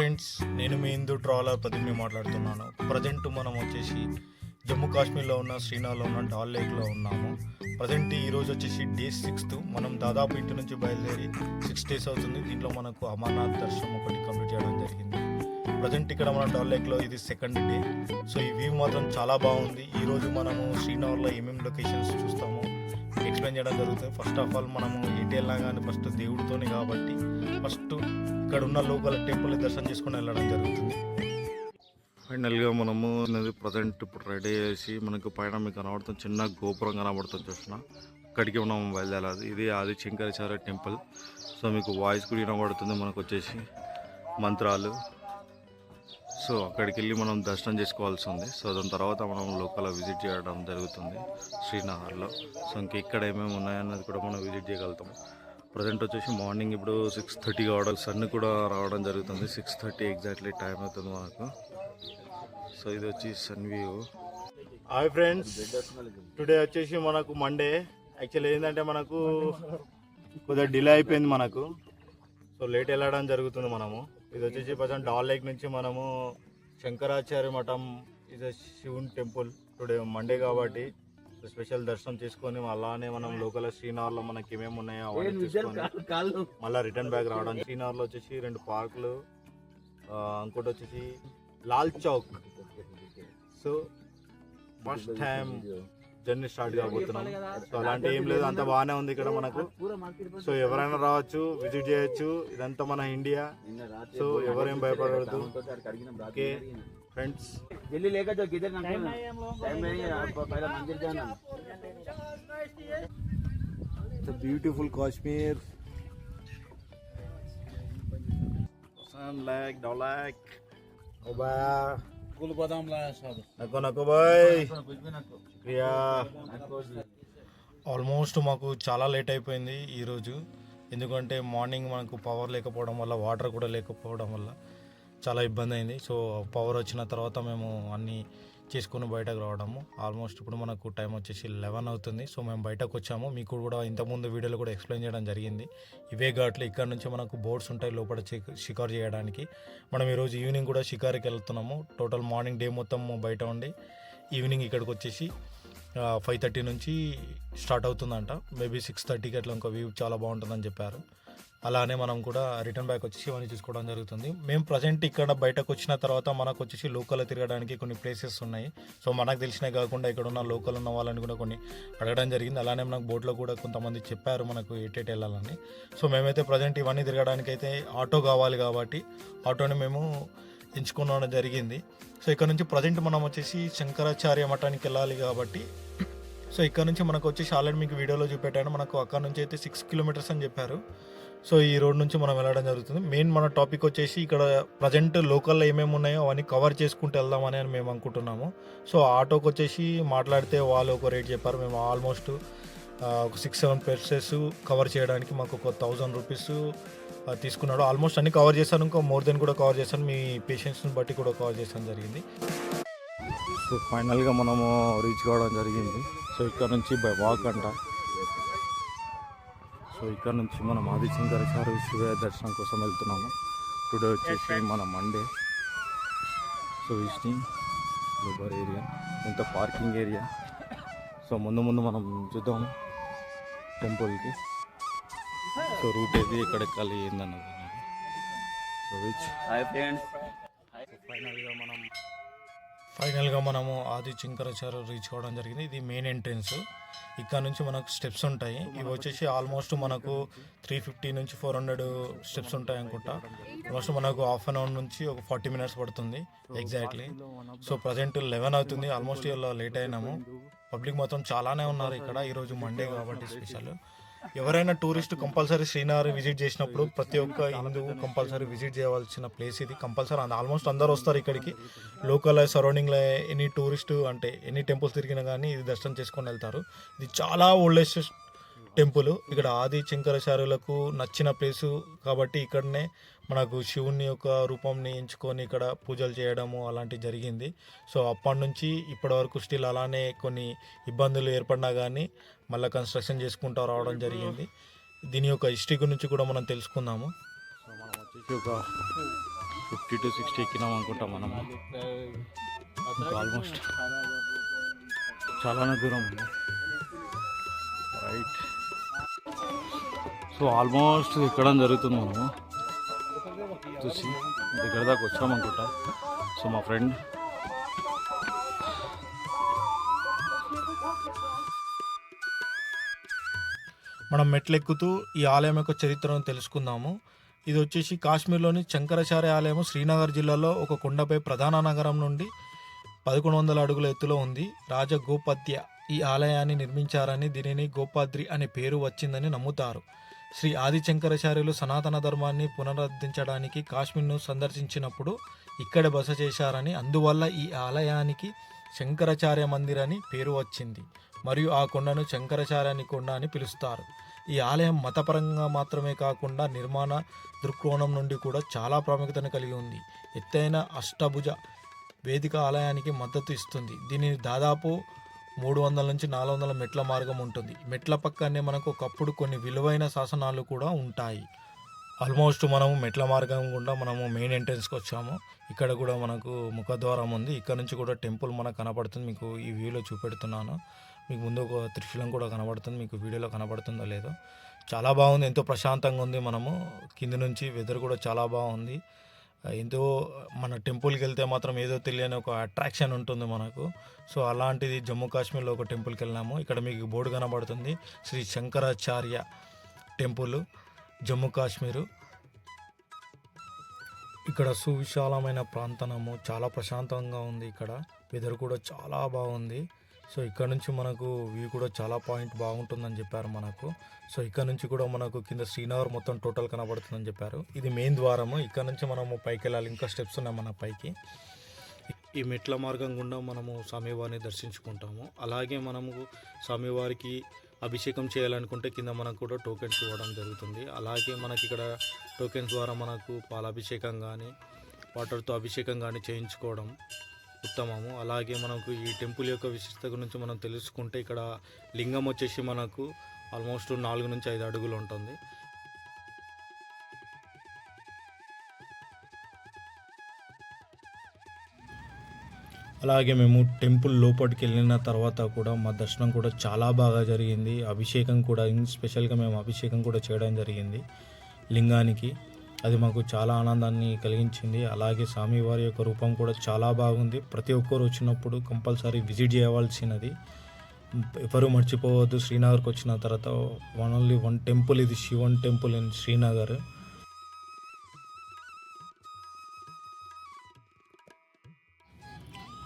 Friends నేను మీ Hindu traveller ప్రదీప్ని మాట్లాడుతున్నాను. Present మనం వచ్చేసి జమ్మూ కాశ్మీర్లో ఉన్న శ్రీనగర్లో ఉన్న డాల్ లేక్లో ఉన్నాము. ప్రజెంట్ ఈ రోజు వచ్చేసి డే సిక్స్త్. మనం దాదాపు ఇంటి నుంచి బయలుదేరి సిక్స్ డేస్ అవుతుంది. దీంట్లో మనకు అమర్నాథ్ దర్శనం ఒకటి కంప్లీట్ చేయడం జరిగింది. ప్రజెంట్ ఇక్కడ మన డాల్ లేక్లో ఇది సెకండ్ డే. సో ఈ వ్యూ మాత్రం చాలా బాగుంది. ఈ రోజు మనము శ్రీనగర్లో ఏమేమి లొకేషన్స్ చూస్తాము ఎక్స్ప్లెయిన్ చేయడం జరుగుతుంది. ఫస్ట్ ఆఫ్ ఆల్ మనము ఎటు వెళ్ళినా కానీ ఫస్ట్ దేవుడితోనే కాబట్టి ఫస్ట్ ఇక్కడ ఉన్న లోకల్ టెంపుల్ దర్శనం చేసుకుని వెళ్ళడం జరుగుతుంది. ఫైనల్గా మనము అనేది ప్రజెంట్ ఇప్పుడు రెడీ చేసి మనకు పైన మీకు కనబడుతుంది చిన్న గోపురం కనబడుతుంది చూసిన అక్కడికి మనం బయలుదేరాలి ఇది ఆది శంకరాచార్య టెంపుల్ సో మీకు వాయిస్ కూడా వినబడుతుంది. మనకు వచ్చేసి మంత్రాలు. సో అక్కడికి వెళ్ళి మనం దర్శనం చేసుకోవాల్సి ఉంది. సో దాని తర్వాత మనం లోకల్ విజిట్ చేయడం జరుగుతుంది శ్రీనగర్లో. సో ఇంక ఇక్కడ ఏమేమి ఉన్నాయన్నది కూడా మనం విజిట్ చేయగలుగుతాం. ప్రజెంట్ వచ్చేసి మార్నింగ్ ఇప్పుడు సిక్స్ థర్టీ కావడం సన్ కూడా రావడం జరుగుతుంది. సిక్స్ థర్టీ ఎగ్జాక్ట్లీ టైం అవుతుంది మనకు సో ఇది వచ్చి sun view. Hi friends today వచ్చేసి మనకు మండే. యాక్చువల్లీ ఏంటంటే మనకు కొద్దిగా డిలే అయిపోయింది మనకు. సో లేట్ వెళ్ళడం జరుగుతుంది మనము. ఇది వచ్చేసి ప్రజెంట్ డాల్ లేక్ నుంచి మనము శంకరాచార్య మఠం ఇది శివుని టెంపుల్. టుడే మండే కాబట్టి స్పెషల్ దర్శనం చేసుకొని అలానే మనం లోకల్ శ్రీనగర్లో మనకి ఏమేమి ఉన్నాయో అవన్నీ చూసుకొని మళ్ళీ రిటర్న్ బ్యాక్ రావడం శ్రీనగర్లో వచ్చేసి రెండు పార్కులు ఇంకోటి వచ్చేసి Lal Chowk. So first time journey start కాబోతున్నాం. So అలాంటి ఏం లేదు అంత బాగానే ఉంది ఇక్కడ మనకు. సో ఎవరైనా రావచ్చు విజిట్ చేయొచ్చు ఇదంతా మన ఇండియా. సో ఎవరేం భయపడదు ఓకే ఫ్రెండ్స్. బ్యూటిఫుల్ కాశ్మీర్ లాక్ డౌ లాక్ ফুল বাদাম লায়া ఆల్మోస్ట్ మాకు చాలా లేట్ అయిపోయింది ఈరోజు ఎందుకంటే మార్నింగ్ మనకు పవర్ లేకపోవడం వల్ల వాటర్ కూడా లేకపోవడం వల్ల చాలా ఇబ్బంది అయింది. సో పవర్ వచ్చిన తర్వాత మేము అన్నీ చేసుకొని బయటకు రావడము. ఆల్మోస్ట్ ఇప్పుడు మనకు టైం వచ్చేసి లెవెన్ అవుతుంది. సో మేము బయటకు వచ్చాము. మీకు కూడా ఇంతకుముందు వీడియోలో కూడా ఎక్స్ప్లెయిన్ చేయడం జరిగింది. ఇవే ఘాట్లు ఇక్కడ నుంచి మనకు బోట్స్ ఉంటాయి లోపల షికారు చేయడానికి. మనం ఈరోజు ఈవినింగ్ కూడా షికారుకి వెళ్తున్నాము. టోటల్ మార్నింగ్ డే మొత్తం బయట ఉండి ఈవినింగ్ ఇక్కడికి వచ్చేసి ఫైవ్ థర్టీ నుంచి స్టార్ట్ అవుతుందంట. మేబీ సిక్స్ థర్టీకి అట్లా ఇంకో వ్యూ చాలా బాగుంటుందని చెప్పారు. అలానే మనం కూడా రిటర్న్ బ్యాక్ వచ్చేసి ఇవన్నీ చూసుకోవడం జరుగుతుంది. మేము ప్రజెంట్ ఇక్కడ బయటకు వచ్చిన తర్వాత మనకు వచ్చేసి లోకల్ తిరగడానికి కొన్ని ప్లేసెస్ ఉన్నాయి. సో మనకు తెలిసినవి కాకుండా ఇక్కడ ఉన్న లోకల్ ఉన్న వాళ్ళని కూడా కొన్ని అడగడం జరిగింది. అలానే మనకు బోట్లో కూడా కొంతమంది చెప్పారు మనకు ఎటెట్ వెళ్ళాలని. సో మేమైతే ప్రజెంట్ ఇవన్నీ తిరగడానికి అయితే ఆటో కావాలి కాబట్టి ఆటోని మేము ఎంచుకోవడం జరిగింది. సో ఇక్కడ నుంచి ప్రజెంట్ మనం వచ్చేసి శంకరాచార్య మఠానికి వెళ్ళాలి కాబట్టి సో ఇక్కడ నుంచి మనకు వచ్చేసి ఆల్రెడీ మీకు వీడియోలో చూపెట్టాను. మనకు అక్కడ నుంచి అయితే సిక్స్ కిలోమీటర్స్ అని చెప్పారు. సో ఈ రోడ్ నుంచి మనం వెళ్ళడం జరుగుతుంది. మెయిన్ మన టాపిక్ వచ్చేసి ఇక్కడ ప్రజెంట్ లోకల్లో ఏమేమి ఉన్నాయో అవన్నీ కవర్ చేసుకుంటూ వెళ్దామని అని మేము అనుకుంటున్నాము. సో ఆటోకి వచ్చేసి మాట్లాడితే వాళ్ళు ఒక రేట్ చెప్పారు. మేము ఆల్మోస్ట్ ఒక సిక్స్ సెవెన్ ప్లేసెస్ కవర్ చేయడానికి మాకు ఒక థౌజండ్ రూపీస్ తీసుకున్నాడు. ఆల్మోస్ట్ అన్ని కవర్ చేశాను. ఇంకా మోర్ దెన్ కూడా కవర్ చేశాను. మీ పేషెంట్స్ని బట్టి కూడా కవర్ చేయడం జరిగింది. సో ఫైనల్గా మనము రీచ్ కావడం జరిగింది. సో ఇక్కడ నుంచి బై వాక్ అంట. సో ఇక్కడ నుంచి మనం ఆదిశంకరేశ్వర శివ దర్శనం కోసం వెళ్తున్నాము. టుడే వచ్చేసి మన మండే సో విజిటింగ్ లోబర్ ఏరియా ఇంత పార్కింగ్ ఏరియా సో ముందు ముందు మనం చూద్దాము టెంపుల్కి. సో రూట్ ఏది ఎక్కడ ఎక్కాలి ఏందన్నది. సో విచ్ ఫైనల్గా మనం ఫైనల్గా మనము ఆది చింకరచారు రీచ్ అవ్వడం జరిగింది. ఇది మెయిన్ ఎంట్రెన్స్ ఇక్కడ నుంచి మనకు స్టెప్స్ ఉంటాయి. ఇవి వచ్చేసి ఆల్మోస్ట్ మనకు త్రీ ఫిఫ్టీ నుంచి ఫోర్ హండ్రెడ్ స్టెప్స్ ఉంటాయి అనుకుంటా. ఆల్మోస్ట్ మనకు హాఫ్ అన్ అవర్ నుంచి ఒక ఫార్టీ మినిట్స్ పడుతుంది ఎగ్జాక్ట్లీ సో ప్రజెంట్ లెవెన్ అవుతుంది. ఆల్మోస్ట్ ఇలా లేట్ అయినాము. పబ్లిక్ మొత్తం చాలానే ఉన్నారు ఇక్కడ. ఈరోజు మండే కాబట్టి స్పెషల్ ఎవరైనా టూరిస్ట్ కంపల్సరీ శ్రీనగర్ విజిట్ చేసినప్పుడు ప్రతి ఒక్క హిందువు కంపల్సరీ విజిట్ చేయవలసిన ప్లేస్ ఇది. కంపల్సరీ ఆల్మోస్ట్ అందరూ వస్తారు ఇక్కడికి. లోకల్ సరౌండింగ్లో ఎనీ టూరిస్ట్ అంటే ఎనీ టెంపుల్స్ తిరిగినా కానీ ఇది దర్శనం చేసుకొని వెళ్తారు. ఇది చాలా ఓల్డెస్ట్ టెంపుల్. ఇక్కడ ఆది శంకరాచార్యులకు నచ్చిన ప్లేసు కాబట్టి ఇక్కడనే మనకు శివుని యొక్క రూపంని ఎంచుకొని ఇక్కడ పూజలు చేయడము అలాంటివి జరిగింది. సో అప్పటి నుంచి ఇప్పటి వరకు స్టిల్ అలానే కొన్ని ఇబ్బందులు ఏర్పడినా కానీ మళ్ళీ కన్స్ట్రక్షన్ చేసుకుంటూ రావడం జరిగింది. దీని యొక్క హిస్టరీ గురించి కూడా మనం తెలుసుకుందాము. సో మనం వచ్చేసి ఒక ఫిఫ్టీ టు సిక్స్టీ ఎక్కినాం అనుకుంటాం మనం ఆల్మోస్ట్ చాలానే దూరం ఉంది. సో ఆల్మోస్ట్ ఎక్కడం జరుగుతుంది మనము చూసి దగ్గర దాకా వచ్చాం అనుకుంటా. సో మా ఫ్రెండ్ మనం మెట్లెక్కుతూ ఈ ఆలయం యొక్క చరిత్రను తెలుసుకుందాము. ఇది వచ్చేసి కాశ్మీర్లోని శంకరాచార్య ఆలయం శ్రీనగర్ జిల్లాలో ఒక కొండపై ప్రధాన నగరం నుండి పదకొండు వందల అడుగుల ఎత్తులో ఉంది. రాజ గోపత్య ఈ ఆలయాన్ని నిర్మించారని దీనిని గోపాద్రి అనే పేరు వచ్చిందని నమ్ముతారు. శ్రీ ఆది శంకరాచార్యులు సనాతన ధర్మాన్ని పునరుద్ధరించడానికి కాశ్మీర్ను సందర్శించినప్పుడు ఇక్కడ బస చేశారని అందువల్ల ఈ ఆలయానికి శంకరాచార్య మందిర్ అని పేరు వచ్చింది. మరియు ఆ కొండను శంకరాచార్యని కొండ అని పిలుస్తారు. ఈ ఆలయం మతపరంగా మాత్రమే కాకుండా నిర్మాణ దృక్కోణం నుండి కూడా చాలా ప్రాముఖ్యతను కలిగి ఉంది. ఎత్తైన అష్టభుజ వేదిక ఆలయానికి మద్దతు ఇస్తుంది. దీనిని దాదాపు మూడు వందల నుంచి నాలుగు వందల మెట్ల మార్గం ఉంటుంది. మెట్ల పక్కనే మనకు ఒకప్పుడు కొన్ని విలువైన శాసనాలు కూడా ఉంటాయి. ఆల్మోస్ట్ మనము మెట్ల మార్గం గుండా మనము మెయిన్ ఎంట్రన్స్కి వచ్చాము. ఇక్కడ కూడా మనకు ముఖద్వారం ఉంది. ఇక్కడ నుంచి కూడా టెంపుల్ మనకు కనపడుతుంది. మీకు ఈ వ్యూలో చూపెడుతున్నాను. మీకు ముందు ఒక త్రిశూలం కూడా కనబడుతుంది. మీకు వీడియోలో కనబడుతుందో లేదో. చాలా బాగుంది. ఎంతో ప్రశాంతంగా ఉంది మనము. కింద నుంచి వెదర్ కూడా చాలా బాగుంది. ఎంతో మన టెంపుల్కి వెళ్తే మాత్రం ఏదో తెలియని ఒక అట్రాక్షన్ ఉంటుంది మనకు. సో అలాంటిది జమ్మూ కాశ్మీర్లో ఒక టెంపుల్కి వెళ్ళినాము ఇక్కడ మీకు బోర్డు కనబడుతుంది. శ్రీ శంకరాచార్య టెంపుల్ జమ్మూ కాశ్మీరు. ఇక్కడ సువిశాలమైన ప్రాంతనము చాలా ప్రశాంతంగా ఉంది ఇక్కడ. వెదర్ కూడా చాలా బాగుంది. సో ఇక్కడ నుంచి మనకు వ్యూ కూడా చాలా పాయింట్ బాగుంటుందని చెప్పారు మనకు. సో ఇక్కడ నుంచి కూడా మనకు కింద శ్రీనగర్ మొత్తం టోటల్ కనబడుతుందని చెప్పారు. ఇది మెయిన్ ద్వారము. ఇక్కడ నుంచి మనము పైకి వెళ్ళాలి. ఇంకా స్టెప్స్ ఉన్నాయి మన పైకి. ఈ మెట్ల మార్గం గుండా మనము స్వామివారిని దర్శించుకుంటాము. అలాగే మనము స్వామివారికి అభిషేకం చేయాలనుకుంటే కింద మనకు కూడా టోకెన్స్ ఇవ్వడం జరుగుతుంది. అలాగే మనకి ఇక్కడ టోకెన్స్ ద్వారా మనకు పాలాభిషేకం కానీ వాటర్తో అభిషేకం కానీ చేయించుకోవడం ఉత్తమము. అలాగే మనకు ఈ టెంపుల్ యొక్క విశిష్టత గురించి మనం తెలుసుకుంటే ఇక్కడ లింగం వచ్చేసి మనకు ఆల్మోస్ట్ నాలుగు నుంచి ఐదు అడుగులు ఉంటుంది. అలాగే మేము టెంపుల్ లోపలికి వెళ్ళిన తర్వాత కూడా మా దర్శనం కూడా చాలా బాగా జరిగింది. అభిషేకం కూడా ఇన్ స్పెషల్గా మేము అభిషేకం కూడా చేయడం జరిగింది లింగానికి. అది మాకు చాలా ఆనందాన్ని కలిగించింది. అలాగే స్వామివారి యొక్క రూపం కూడా చాలా బాగుంది. ప్రతి ఒక్కరు వచ్చినప్పుడు కంపల్సరీ విజిట్ చేయవలసినది. ఎవరు మర్చిపోవద్దు. శ్రీనగర్కి వచ్చిన తర్వాత వన్ ఓన్లీ వన్ టెంపుల్ ఇది శివన్ టెంపుల్ ఇన్ శ్రీనగర్.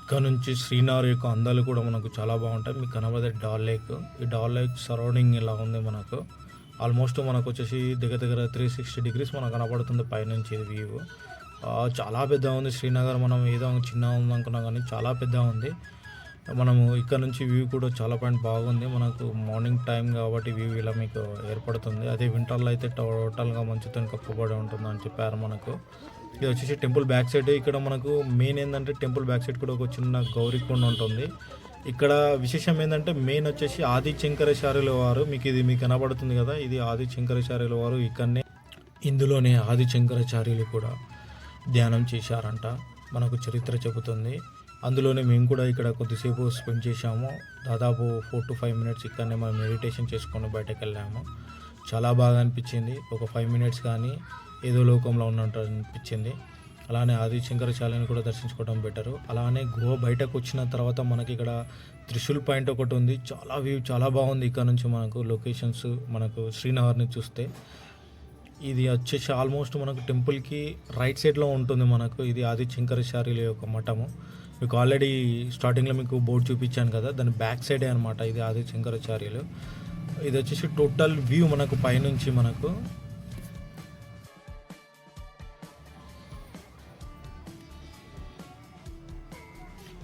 ఇక్కడ నుంచి శ్రీనగర్ యొక్క అందాలు కూడా మనకు చాలా బాగుంటాయి. మీకు కనబడే డాల్ లేక్. ఈ డాల్ లేక్ సరౌండింగ్ ఇలా ఉంది మనకు? ఆల్మోస్ట్ మనకు వచ్చేసి దగ్గర దగ్గర త్రీ సిక్స్టీ డిగ్రీస్ మనకు కనబడుతుంది పైనుంచి ఇది వ్యూ చాలా పెద్ద ఉంది. శ్రీనగర్ మనం ఏదో చిన్న ఉంది అనుకున్నాం కానీ చాలా పెద్ద ఉంది. మనము ఇక్కడ నుంచి వ్యూ కూడా చాలా పాయింట్ బాగుంది. మనకు మార్నింగ్ టైం కాబట్టి వ్యూ ఇలా మీకు ఏర్పడుతుంది. అదే వింటర్లో అయితే టోటల్గా మంచుతో కప్పబడి ఉంటుంది అని చెప్పారు మనకు. ఇది వచ్చేసి టెంపుల్ బ్యాక్ సైడ్ ఇక్కడ మనకు మెయిన్ ఏంటంటే టెంపుల్ బ్యాక్ సైడ్ కూడా ఒక చిన్న గౌరీ కొండ ఉంటుంది. ఇక్కడ విశేషం ఏంటంటే మెయిన్ వచ్చేసి ఆది శంకరాచార్యుల వారు మీకు ఇది మీకు కనబడుతుంది కదా ఇది ఆది శంకరాచార్యుల వారు ఇక్కడనే ఇందులోనే ఆది శంకరాచార్యులు కూడా ధ్యానం చేశారంట మనకు చరిత్ర చెబుతుంది. అందులోనే మేము కూడా ఇక్కడ కొద్దిసేపు స్పెండ్ చేశాము. దాదాపు ఫోర్ టు ఫైవ్ మినిట్స్ ఇక్కడనే మనం మెడిటేషన్ చేసుకొని బయటకు వెళ్ళాము చాలా బాగా అనిపించింది. ఒక ఫైవ్ మినిట్స్ కానీ ఏదో లోకంలో ఉన్నట్టు అనిపించింది. అలానే ఆది శంకరాచార్యని కూడా దర్శించుకోవడం బెటరు. అలానే గుహ బయటకు వచ్చిన తర్వాత మనకి ఇక్కడ త్రిశూల్ పాయింట్ ఒకటి ఉంది. చాలా వ్యూ చాలా బాగుంది ఇక్కడ నుంచి మనకు లొకేషన్స్ మనకు శ్రీనగర్ని చూస్తే. ఇది వచ్చేసి ఆల్మోస్ట్ మనకు టెంపుల్కి రైట్ సైడ్లో ఉంటుంది మనకు. ఇది ఆది శంకరాచార్యుల యొక్క మఠము. మీకు ఆల్రెడీ స్టార్టింగ్లో మీకు బోర్డు చూపించాను కదా దాని బ్యాక్ సైడే అనమాట ఇది ఆది శంకరాచార్యులు ఇది వచ్చేసి టోటల్ వ్యూ మనకు పైనుంచి మనకు.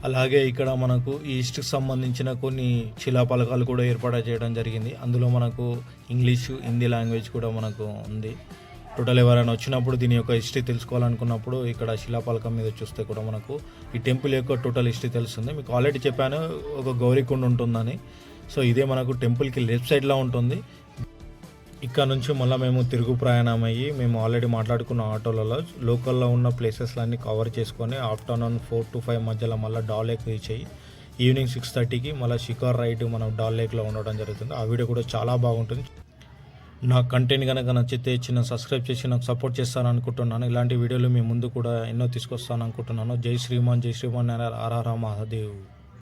అలాగే ఇక్కడ మనకు ఈస్ట్కి సంబంధించిన కొన్ని శిలాపలకాలు కూడా ఏర్పాటు చేయడం జరిగింది. అందులో మనకు ఇంగ్లీషు హిందీ లాంగ్వేజ్ కూడా మనకు ఉంది. టోటల్ ఎవరైనా వచ్చినప్పుడు దీని యొక్క హిస్టరీ తెలుసుకోవాలనుకున్నప్పుడు ఇక్కడ శిలాపలకం మీద చూస్తే కూడా మనకు ఈ టెంపుల్ యొక్క టోటల్ హిస్టరీ తెలుస్తుంది. మీకు ఆల్రెడీ చెప్పాను ఒక గౌరీకుండ ఉంటుందని. సో ఇదే మనకు టెంపుల్కి లెఫ్ట్ సైడ్లో ఉంటుంది. ఇక్కడ నుంచి మళ్ళీ మేము తిరుగు ప్రయాణం అయ్యి మేము ఆల్రెడీ మాట్లాడుకున్న ఆటోలలో లోకల్లో ఉన్న ప్లేసెస్లన్నీ కవర్ చేసుకొని ఆఫ్టర్నూన్ ఫోర్ టు ఫైవ్ మధ్యలో మళ్ళీ డాల్ లేక్ రీచ్ అయ్యి ఈవినింగ్ సిక్స్ థర్టీకి మళ్ళీ షికార్ రైడ్ మనం డాల్ లేక్లో ఉండడం జరుగుతుంది. ఆ వీడియో కూడా చాలా బాగుంటుంది. నా కంటెంట్ కనుక నచ్చితే చిన్న సబ్స్క్రైబ్ చేసి నాకు సపోర్ట్ చేస్తాను అనుకుంటున్నాను ఇలాంటి వీడియోలు మీ ముందు కూడా ఎన్నో తీసుకొస్తాను అనుకుంటున్నాను జై శ్రీమాన్ జై శ్రీమాన్ ఆర్ ఆర్ మహాదేవ్.